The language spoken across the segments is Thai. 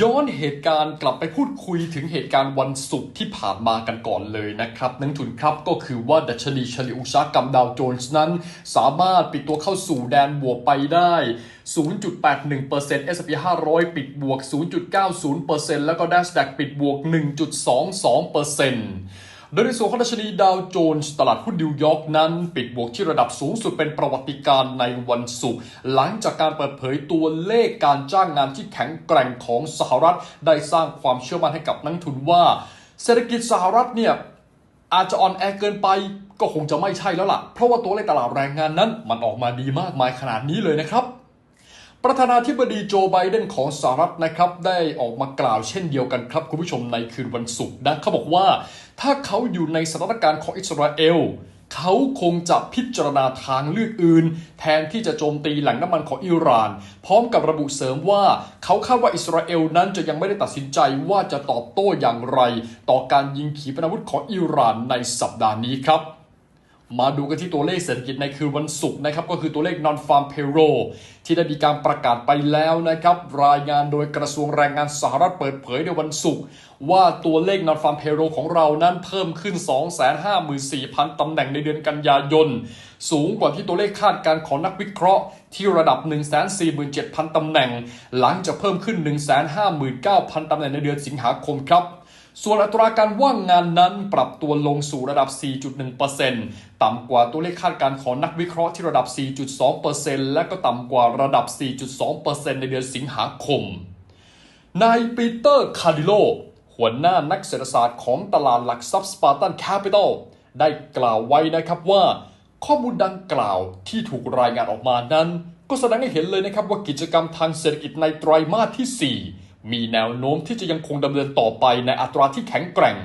ย้อนเหตุการณ์กลับไปพูดคุยถึงเหตุการณ์วันศุกร์ที่ผ่านมากันก่อนเลยนะครับนักทุนครับก็คือว่าดัชนีเฉลี่ยอุตสาหกรรมดาวโจนส์นั้น สามารถปิดตัวเข้าสู่แดนบวกไปได้ 0.81% S&P 500 ปิดบวก 0.90%แล้วก็ NASDAQ ปิดบวก 1.22% โดยในส่วนของดัชนีดาวโจนส์ตลาดหุ้นนิวยอร์กนั้น ปิดบวกที่ระดับสูงสุดเป็นประวัติการณ์ในวันศุกร์หลังจากการเปิดเผยตัวเลขการจ้างงานที่แข็งแกร่งของสหรัฐ ได้สร้างความเชื่อมั่นให้กับนักทุนว่า เศรษฐกิจสหรัฐเนี่ยอาจจะอ่อนแอเกินไปก็คงจะไม่ใช่แล้วล่ะ เพราะว่าตัวเลขตลาดแรงงานนั้น มันออกมาดีมากมายขนาดนี้เลยนะครับ ประธานาธิบดีโจไบเดนของสหรัฐนะครับ ได้ออกมากล่าวเช่นเดียวกันครับ คุณผู้ชมในคืนวันศุกร์นะเขาบอกว่าถ้าเขาอยู่ในสถานการณ์ของอิสราเอลเขาคงจะพิจารณาทางเลือกอื่น แทนที่จะโจมตีแหล่งน้ำมันของอิหร่าน พร้อมกับระบุเสริมว่า เขาคาดว่าอิสราเอลนั้นจะยังไม่ได้ตัดสินใจว่าจะตอบโต้อย่างไร ต่อการยิงขีปนาวุธของอิหร่านในสัปดาห์นี้ครับ มาดูกันที่ตัวเลขเศรษฐกิจในคืนวันศุกร์นะครับ ก็คือตัวเลข non farm payroll ที่ได้มีการประกาศไปแล้วนะครับ รายงานโดยกระทรวงแรงงานสหรัฐเปิดเผยในวันศุกร์ว่าตัวเลข non farm payroll ของเรานั้นเพิ่มขึ้น 254,000 ตำแหน่งในเดือนกันยายน สูงกว่าที่ตัวเลขคาดการณ์ของนักวิเคราะห์ที่ระดับ 147,000 ตำแหน่ง หลังจากเพิ่มขึ้น 159,000 ตำแหน่งในเดือนสิงหาคมครับ ส่วนอัตราการว่างงานนั้นปรับตัวลงสู่ระดับ 4.1%ต่ำกว่าตัวเลขคาดการณ์ของนักวิเคราะห์ที่ระดับ 4.2%และก็ต่ำกว่าระดับ 4.2%ในเดือนสิงหาคม นายปีเตอร์คาร์ดิโล หัวหน้านักเศรษฐศาสตร์ของตลาดหลักทรัพย์สปาร์ตันแคปิตอลได้กล่าวไว้นะครับว่า ข้อมูลดังกล่าวที่ถูกรายงานออกมานั้น ก็แสดงให้เห็นเลยนะครับว่ากิจกรรมทางเศรษฐกิจในไตรมาสที่ 4 มีแนวโน้มที่จะยังคงดำเนินต่อไปในอัตราที่แข็งแกร่ง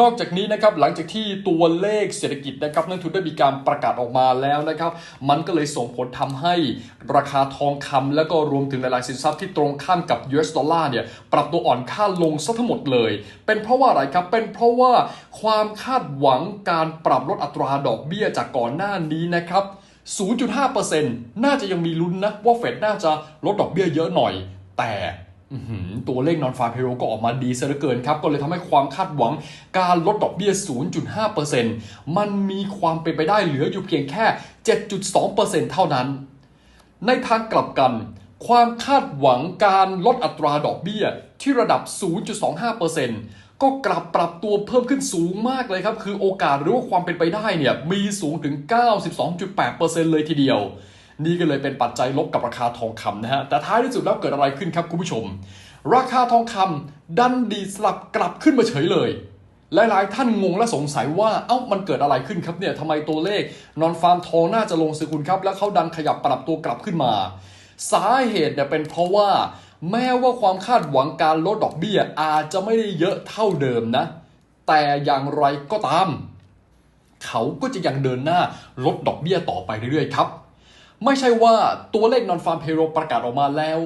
นอกจากนี้นะครับหลังจากที่ตัวเลขเศรษฐกิจนะครับนักทุนได้มีการประกาศออกมาแล้วนะครับ มันก็เลยส่งผลทำให้ราคาทองคำแล้วก็รวมถึงหลายๆสินทรัพย์ที่ตรงข้ามกับ US ดอลลาร์เนี่ยปรับตัวอ่อนค่าลงซะทั้งหมดเลย เป็นเพราะว่าอะไรครับเป็นเพราะว่าความคาดหวังการปรับลดอัตราดอกเบี้ยจากก่อนหน้านี้นะครับ0.5%น่าจะยังมีลุ้นนะว่าเฟดน่าจะลดดอกเบี้ยเยอะหน่อย แต่ ตัวเลขนอนฟาร์มเพโรก็ออกมาดีซะเหลือเกินครับ ก็เลยทำให้ความคาดหวังการลดดอกเบี้ย 0.5%มันมีความเป็นไปได้เหลืออยู่เพียงแค่ 7.2%เท่านั้น ในทางกลับกัน ความคาดหวังการลดอัตราดอกเบี้ยที่ระดับ 0.25%ก็กลับปรับตัวเพิ่มขึ้นสูงมากเลยครับ คือโอกาสหรือว่าความเป็นไปได้เนี่ยมีสูงถึง 92.8%เลยทีเดียว นี่ก็เลยเป็นปัจจัยลบกับราคาทองคำนะฮะ แต่ท้ายที่สุดแล้วเกิดอะไรขึ้นครับคุณผู้ชม ราคาทองคำดันดีสลับกลับขึ้นมาเฉยเลย หลายๆ ท่านงงและสงสัยว่า เอ้า มันเกิดอะไรขึ้นครับเนี่ยทำไมตัวเลขนอนฟาร์มทองน่าจะลงสิคุณครับ แล้วเขาดันขยับปรับตัวกลับขึ้นมา สาเหตุเนี่ยเป็นเพราะว่า แม้ว่าความคาดหวังการลดดอกเบี้ยอาจจะไม่ได้เยอะเท่าเดิมนะ แต่อย่างไรก็ตาม เขาก็จะยังเดินหน้าลดดอกเบี้ยต่อไปเรื่อยๆครับ ไม่ใช่ว่าตัวเลขนอนฟาร์มเพโรประกาศออกมาแล้ว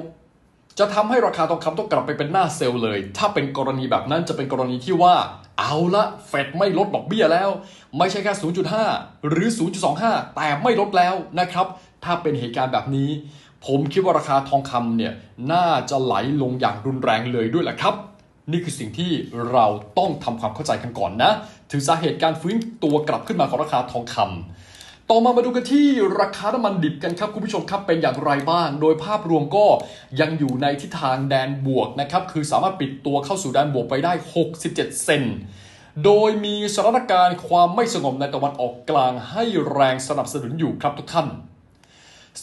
จะทำให้ราคาทองคำต้องกลับไปเป็นหน้าเซลล์เลย ถ้าเป็นกรณีแบบนั้นจะเป็นกรณีที่ว่า เอาละเฟดไม่ลดดอกเบี้ยแล้ว ไม่ใช่แค่ 0.5 หรือ 0.25 แต่ไม่ลดแล้วนะครับ ถ้าเป็นเหตุการณ์แบบนี้ ผมคิดว่าราคาทองคำเนี่ยน่าจะไหลลงอย่างรุนแรงเลยด้วยแหละครับนี่คือสิ่งที่เราต้องทำความเข้าใจกันก่อนนะ ถึงสาเหตุการฟื้นตัวกลับขึ้นมาของราคาทองคำ ต่อมามาดูกันที่ราคาน้ำมันดิบกันครับคุณผู้ชมครับเป็นอย่างไรบ้าง โดยภาพรวมก็ยังอยู่ในทิศทางแดนบวกนะครับคือสามารถปิดตัวเข้าสู่แดนบวกไปได้ 67 เซนโดยมีสถานการณ์ความไม่สงบในตะวันออกกลางให้แรงสนับสนุนอยู่ครับทุกท่าน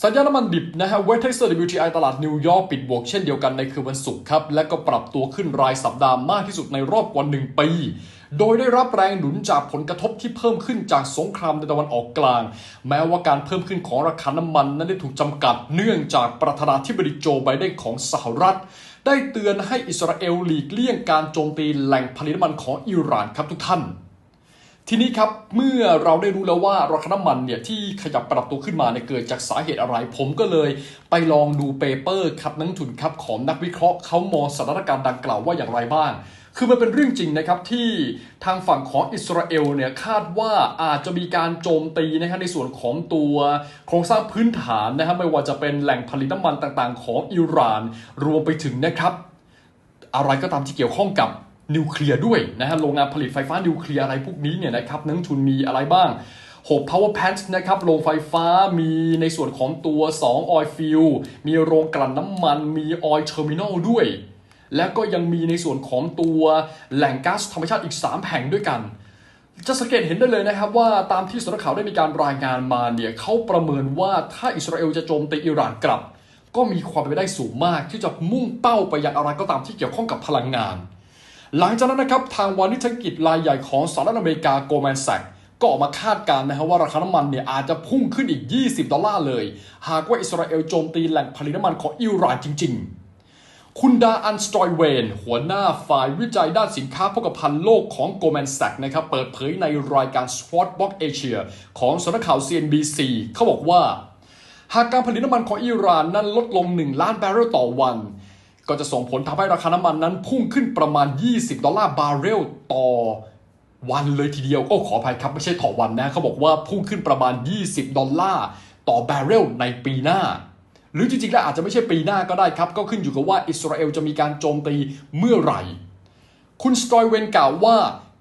สัญญาณน้ำมันดิบนะฮะเวสเท็กซัส WTI ตลาดนิวยอร์กปิดบวกเช่นเดียวกันในคืนวันศุกร์ครับ และก็ปรับตัวขึ้นรายสัปดาห์มากที่สุดในรอบกว่าหนึ่งปี โดยได้รับแรงหนุนจากผลกระทบที่เพิ่มขึ้นจากสงครามในตะวันออกกลาง แม้ว่าการเพิ่มขึ้นของราคาน้ำมันนั้นได้ถูกจำกัดเนื่องจากประธานาธิบดีโจไบเดนของสหรัฐ ได้เตือนให้อิสราเอลหลีกเลี่ยงการโจมตีแหล่งผลิตน้ำมันของอิหร่านครับทุกท่าน ทีนี้ครับเมื่อเราได้รู้แล้วว่าราคาน้ำมันเนี่ยที่ขยับปรับตัวขึ้นมาเนี่ยเกิดจากสาเหตุอะไร ผมก็เลยไปลองดูเปเปอร์ครับนักลงทุนครับของนักวิเคราะห์เขามองสถานการณ์ดังกล่าวว่าอย่างไรบ้าง คือมันเป็นเรื่องจริงนะครับที่ทางฝั่งของอิสราเอลเนี่ยคาดว่าอาจจะมีการโจมตีนะครับในส่วนของตัวโครงสร้างพื้นฐานนะครับไม่ว่าจะเป็นแหล่งผลิตน้ำมันต่างๆ ของอิหร่าน รวมไปถึงนะครับ อะไรก็ตามที่เกี่ยวข้องกับ นิวเคลียร์ด้วยนะฮะโรงงานผลิตไฟฟ้านิวเคลียร์อะไรพวกนี้เนี่ยนะครับนักทุนมีอะไรบ้าง6 power plant นะครับโรงไฟฟ้ามีในส่วนของตัว 2 oil field มีโรงกลั่นน้ำมันมี oil terminal ด้วย แล้วก็ยังมีในส่วนของตัวแหล่งก๊าซธรรมชาติอีก 3 แห่งด้วยกัน จะสังเกตเห็นได้เลยนะครับว่าตามที่สำนักข่าวได้มีการรายงานมาเนี่ยเขาประเมินว่าถ้าอิสราเอลจะโจมตีอิหร่านกลับ ก็มีความเป็นไปได้สูงมากที่จะมุ่งเป้าไปยังอะไรก็ตามที่เกี่ยวข้องกับพลังงาน หลังจากนั้นนะครับทางวานิชกิจรายใหญ่ของสหรัฐอเมริกาโกลแมนแซกก็ออกมาคาดการณ์นะฮะว่าราคาน้ำมันเนี่ยอาจจะพุ่งขึ้นอีก 20 ดอลลาร์เลย หากว่าอิสราเอลโจมตีแหล่งผลิตน้ำมันของอิหร่านจริง ๆ คุณดาอันสตรอยเวน หัวหน้าฝ่ายวิจัยด้านสินค้าโภคภัณฑ์โลกของโกลแมนแซกนะครับเปิดเผยในรายการ Spotbox Asia ของสำนักข่าว CNBC เขาบอกว่า หากการผลิตน้ำมันของอิหร่านนั้นลดลง 1 ล้านบาร์เรลต่อวัน ก็จะส่งผลทำให้ราคาน้ำมันนั้นพุ่งขึ้นประมาณ 20 ดอลลาร์บาร์เรลต่อวันเลยทีเดียวก็ขออภัยครับ ไม่ใช่ต่อวันนะเขาบอกว่าพุ่งขึ้นประมาณ 20 ดอลลาร์ต่อบาร์เรลในปีหน้า หรือจริงๆ แล้วอาจจะไม่ใช่ปีหน้าก็ได้ครับ ก็ขึ้นอยู่กับว่าอิสราเอลจะมีการโจมตีเมื่อไหร่ คุณสตรอยเวนกล่าวว่า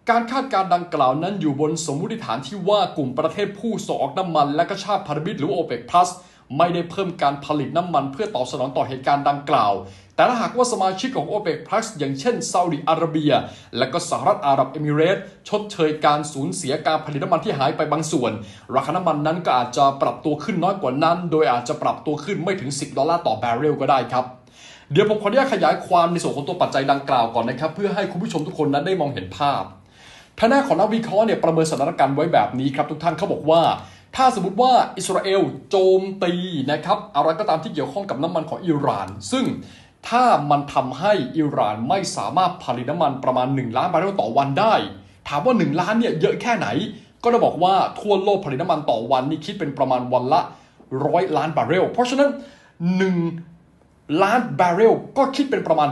การคาดการณ์ดังกล่าวนั้นอยู่บนสมมติฐานที่ว่ากลุ่มประเทศผู้ส่งออกน้ำมัน และก็ชาติพันธมิตรหรือโอเปกพลัส ไม่ได้เพิ่มการผลิตน้ำมันเพื่อตอบสนองต่อเหตุการณ์ดังกล่าว แต่ถ้าหากว่าสมาชิกของ o p e c Plus อย่างเช่นซาอุดิอาระเบีย และก็สหรัฐอาหรับเอมิเรต์ชดเชยการสูญเสียการผลิตน้ำมันที่หายไปบางส่วน ราคาน้ำมันนั้นก็อาจจะปรับตัวขึ้นน้อยกว่านั้น โดยอาจจะปรับตัวขึ้นไม่ถึง 10 ดอลลาร์ต่อบาร์เรลก็ได้ครับเดี๋ยวผมขออนุญาตขยายความในส่วนของตัวปัจจัยดังกล่าวก่อนนะครับ เพื่อให้คุณผู้ชมทุกคนนั้นได้มองเห็นภาพทางด้านของนักวิเคราะห์เนี่ยประเมินสถานการณ์ไว้แบบนี้ครับทุกท่านเขาบอกว่า ถ้าสมมติว่าอิสราเอลโจมตีนะครับอะไรก็ตามที่เกี่ยวข้องกับน้ำมันของอิหร่าน ซึ่งถ้ามันทำให้อิหร่านไม่สามารถผลิตน้ำมันประมาณ 1 ล้านบาร์เรลต่อวันได้ ถามว่า 1 ล้านเนี่ยเยอะแค่ไหน ก็จะบอกว่าทั่วโลกผลิตน้ำมันต่อวันนี่คิดเป็นประมาณวันละร้อยล้านบาร์เรล เพราะฉะนั้น 1 ล้านบาร์เรลก็คิดเป็นประมาณ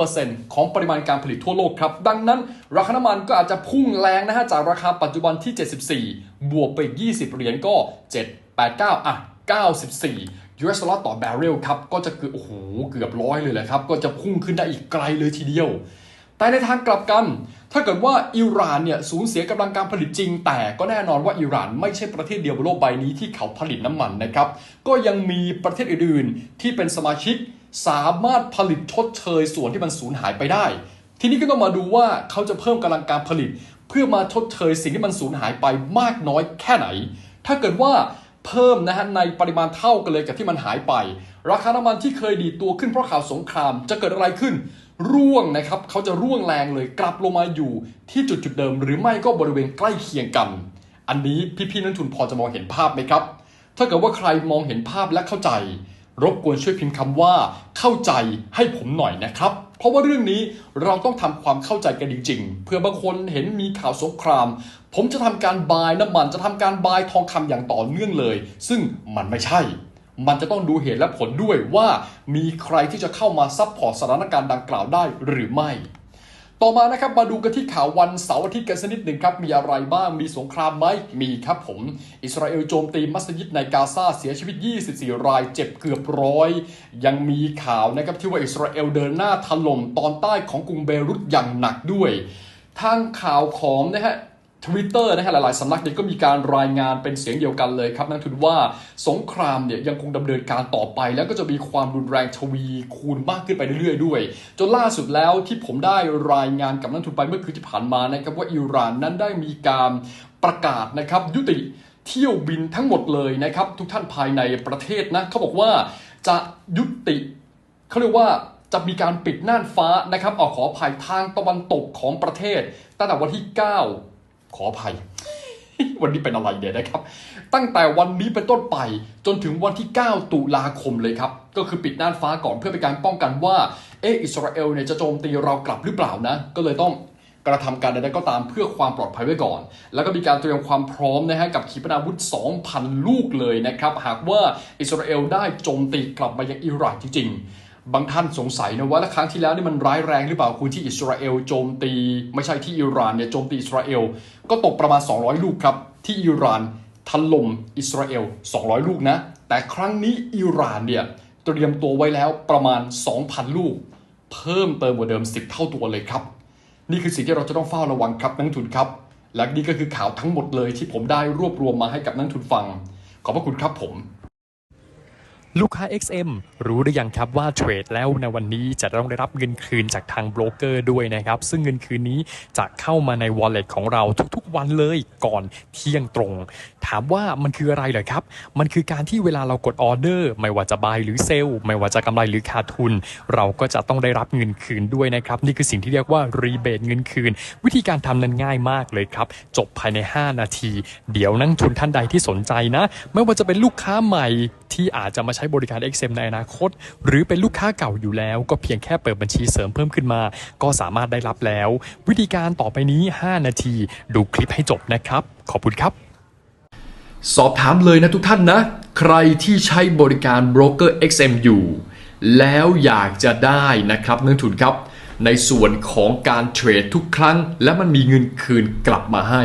1%ของปริมาณการผลิตทั่วโลกครับ ดังนั้นราคาน้ำมันก็อาจจะพุ่งแรงนะฮะ จากราคาปัจจุบันที่ 74 บวกไปอีก20 เหรียญก็ 7 8 9 อะ 94 US ดอลลาร์ต่อบาร์เรลครับ ก็จะเกือบโอ้โห เกือบร้อยเลยแหละครับ ก็จะพุ่งขึ้นได้อีกไกลเลยทีเดียว แต่ในทางกลับกัน ถ้าเกิดว่าอิหร่านเนี่ยสูญเสียกำลังการผลิตจริง แต่ก็แน่นอนว่าอิหร่านไม่ใช่ประเทศเดียวบนโลกใบนี้ที่เขาผลิตน้ำมันนะครับ ก็ยังมีประเทศอื่นๆ ที่เป็นสมาชิกสามารถผลิตชดเชยส่วนที่มันสูญหายไปได้ ทีนี้ก็ต้องมาดูว่าเขาจะเพิ่มกำลังการผลิต เพื่อมาชดเชยสิ่งที่มันสูญหายไปมากน้อยแค่ไหน ถ้าเกิดว่าเพิ่มนะฮะในปริมาณเท่ากันเลยกับที่มันหายไป ราคาน้ำมันที่เคยดีตัวขึ้นเพราะข่าวสงครามจะเกิดอะไรขึ้น ร่วงนะครับเขาจะร่วงแรงเลยกลับลงมาอยู่ที่จุดจุดเดิม หรือไม่ก็บริเวณใกล้เคียงกัน อันนี้พี่ๆนักทุนพอจะมองเห็นภาพไหมครับ ถ้าเกิดว่าใครมองเห็นภาพและเข้าใจ รบกวนช่วยพิมพ์คำว่าเข้าใจให้ผมหน่อยนะครับ เพราะว่าเรื่องนี้เราต้องทำความเข้าใจกันจริงๆ เพื่อบางคนเห็นมีข่าวสงคราม ผมจะทำการบายน้ำมันจะทำการบายทองคำอย่างต่อเนื่องเลย ซึ่งมันไม่ใช่ มันจะต้องดูเหตุและผลด้วยว่ามีใครที่จะเข้ามาซับพอร์ตสถานการณ์ดังกล่าวได้หรือไม่ ต่อมานะครับมาดูกันที่ข่าววันเสาร์อาทิตย์กันสักนิดหนึ่งครับมีอะไรบ้างมีสงครามไหมมีครับผม อิสราเอลโจมตีมัสยิดในกาซาเสียชีวิต 24 รายเจ็บเกือบร้อยยังมีข่าวนะครับที่ว่าอิสราเอลเดินหน้าถล่มตอนใต้ของกรุงเบรุตอย่างหนักด้วย ทางข่าวของนะฮะ ทวิตเตอร์นะฮะหลายๆสำนักเนี่ยก็มีการรายงานเป็นเสียงเดียวกันเลยครับนักทุนว่าสงครามเนี่ยยังคงดำเนินการต่อไป แล้วก็จะมีความรุนแรงทวีคูณมากขึ้นไปเรื่อยๆด้วย จนล่าสุดแล้วที่ผมได้รายงานกับนักทุนไปเมื่อคืนที่ผ่านมานะครับว่าอิหร่านนั้นได้มีการประกาศนะครับยุติเที่ยวบินทั้งหมดเลยนะครับทุกท่านภายในประเทศนะเขาบอกว่าจะยุติเขาเรียกว่าจะมีการปิดน่านฟ้านะครับเอาขอภัยทางตะวันตกของประเทศตั้งแต่วันที่ 9 ขออภัย วันนี้เป็นอะไรเนี่ยนะครับ ตั้งแต่วันนี้เป็นต้นไปจนถึงวันที่ 9 ตุลาคมเลยครับ ก็คือปิดน่านฟ้าก่อนเพื่อเป็นการป้องกันว่า เอออิสราเอลเนี่ยจะโจมตีเรากลับหรือเปล่านะ ก็เลยต้องกระทำการใดๆก็ตามเพื่อความปลอดภัยไว้ก่อน แล้วก็มีการเตรียมความพร้อมนะฮะกับขีปนาวุธ 2,000 ลูกเลยนะครับ หากว่าอิสราเอลได้โจมตีกลับมายังอิหร่านจริงๆ บางท่านสงสัยนะว่าล้วครั้งที่แล้วนี่มันร้ายแรงหรือเปล่าคุณที่อิสราเอลโจมตี ไม่ใช่ที่อิหร่านเนี่ยโจมตีอิสราเอล ก็ตกประมาณ 200 ลูกครับ ที่อิหร่านถล่มอิสราเอล 200 ลูกนะ แต่ครั้งนี้อิหร่านเนี่ยเตรียมตัวไว้แล้วประมาณ 2,000 ลูก เพิ่มเติมกว่าเดิม 10 เท่าตัวเลยครับ นี่คือสิ่งที่เราจะต้องเฝ้าระวังครับนักทุนครับ และนี่ก็คือข่าวทั้งหมดเลยที่ผมได้รวบรวมมาให้กับนักทุนฟัง ขอบพระคุณครับผม ลูกค้า XM รู้หรือยังครับว่าเทรดแล้วในวันนี้จะต้องได้รับเงินคืนจากทางโบรกเกอร์ด้วยนะครับ ซึ่งเงินคืนนี้จะเข้ามาใน wallet ของเราทุกๆ วันเลยก่อนเที่ยงตรง ถามว่ามันคืออะไรเหรอครับ มันคือการที่เวลาเรากดออเดอร์ ไม่ว่าจะบายหรือเซลล์ไม่ว่าจะกำไรหรือขาดทุน เราก็จะต้องได้รับเงินคืนด้วยนะครับ นี่คือสิ่งที่เรียกว่ารีเบทเงินคืน วิธีการทำนั้นง่ายมากเลยครับ จบภายใน 5 นาที เดี๋ยวนักทุนท่านใดที่สนใจนะ ไม่ว่าจะเป็นลูกค้าใหม่ที่อาจจะมาใช้้บริการ XM ในอนาคต หรือเป็นลูกค้าเก่าอยู่แล้ว ก็เพียงแค่เปิดบัญชีเสริมเพิ่มขึ้นมา ก็สามารถได้รับแล้ว วิธีการต่อไปนี้ 5 นาที ดูคลิปให้จบนะครับ ขอบคุณครับ สอบถามเลยนะทุกท่านนะ ใครที่ใช้บริการโบรกเกอร์ XM อยู่ แล้วอยากจะได้นะครับนักลงทุนครับ ในส่วนของการเทรดทุกครั้ง และมันมีเงินคืนกลับมาให้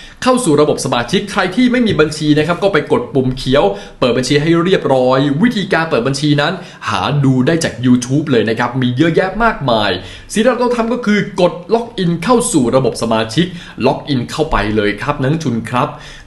เข้าสู่ระบบสมาชิกใครที่ไม่มีบัญชีนะครับก็ไปกดปุ่มเขียว เปิดบัญชีให้เรียบร้อย วิธีการเปิดบัญชีนั้น หาดูได้จาก YouTube เลยนะครับ มีเยอะแยะมากมาย สิ่งที่เราต้องทำก็คือกดล็อกอินเข้าสู่ระบบสมาชิก ล็อกอินเข้าไปเลยครับนังชุนครับ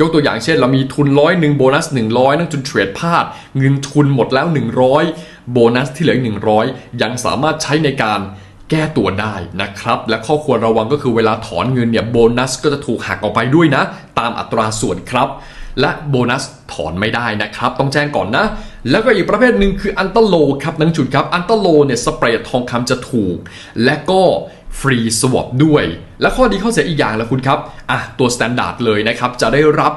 ยกตัวอย่างเช่น เรามีทุนร้อยหนึ่งโบนัส 100 นั่งจนเทรดพลาด เงินทุนหมดแล้ว 100 โบนัสที่เหลืออีก100 ยังสามารถใช้ในการแก้ตัวได้นะครับ และข้อควรระวังก็คือเวลาถอนเงินเนี่ยโบนัสก็จะถูกหักออกไปด้วยนะ ตามอัตราส่วนครับ และโบนัสถอนไม่ได้นะครับ ต้องแจ้งก่อนนะ แล้วก็อีกประเภทหนึ่งคืออันเตอร์โลครับนังจุดครับอันเตอร์โลเนี่ยสเปรดทองคำจะถูก และก็ ฟรีสวอปด้วย และข้อดีข้อเสียอีกอย่างละคุณครับอะตัวสแตนดาร์ดเลยนะครับจะได้รับ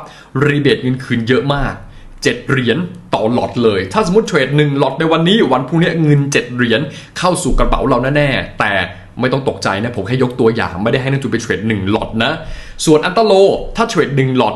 รีเบทเงินคืนเยอะมาก 7 เหรียญต่อหลอดเลย ถ้าสมมติเทรด1หลอดในวันนี้วันพรุ่งนี้เงิน 7 เหรียญเข้าสู่กระเป๋าเราแน่ๆแต่ไม่ต้องตกใจนะผมแค่ยกตัวอย่างไม่ได้ให้นักจุนไปเทรด1หลอดนะ ส่วนอันตโลถ้าเทรด1หลอด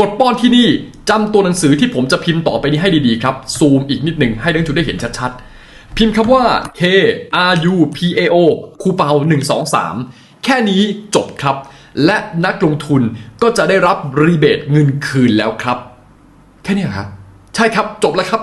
กดป้อนที่นี่จำตัวหนังสือที่ผมจะพิมพ์ต่อไปนี้ให้ดีๆครับซูมอีกนิดหนึ่งให้นักลงทุนได้เห็นชัดๆ พิมพ์คำว่า K R U P A O คูเปา1 2 3 แค่นี้จบครับ และนักลงทุนก็จะได้รับรีเบทเงินคืนแล้วครับ แค่นี้เหรอครับใช่ครับจบแล้วครับ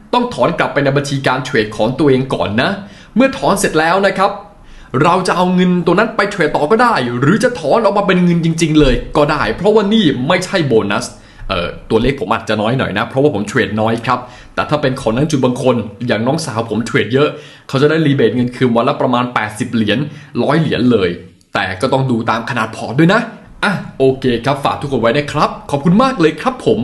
ต้องถอนกลับไปในบัญชีการเทรดของตัวเองก่อนนะ เมื่อถอนเสร็จแล้วนะครับ เราจะเอาเงินตัวนั้นไปเทรดต่อก็ได้ หรือจะถอนออกมาเป็นเงินจริง ๆ เลยก็ได้ เพราะว่านี่ไม่ใช่โบนัสเอ่อตัวเลขผมอาจจะน้อยหน่อยนะ เพราะว่าผมเทรดน้อยครับ แต่ถ้าเป็นของนักจุดบางคน อย่างน้องสาวผมเทรดเยอะ เขาจะได้รีเบทเงินคืนวันละประมาณ 80 เหรียญร้อยเหรียญเลย แต่ก็ต้องดูตามขนาดพอร์ตด้วยนะอะโอเคครับฝากทุกคนไว้นะครับ ขอบคุณมากเลยครับผม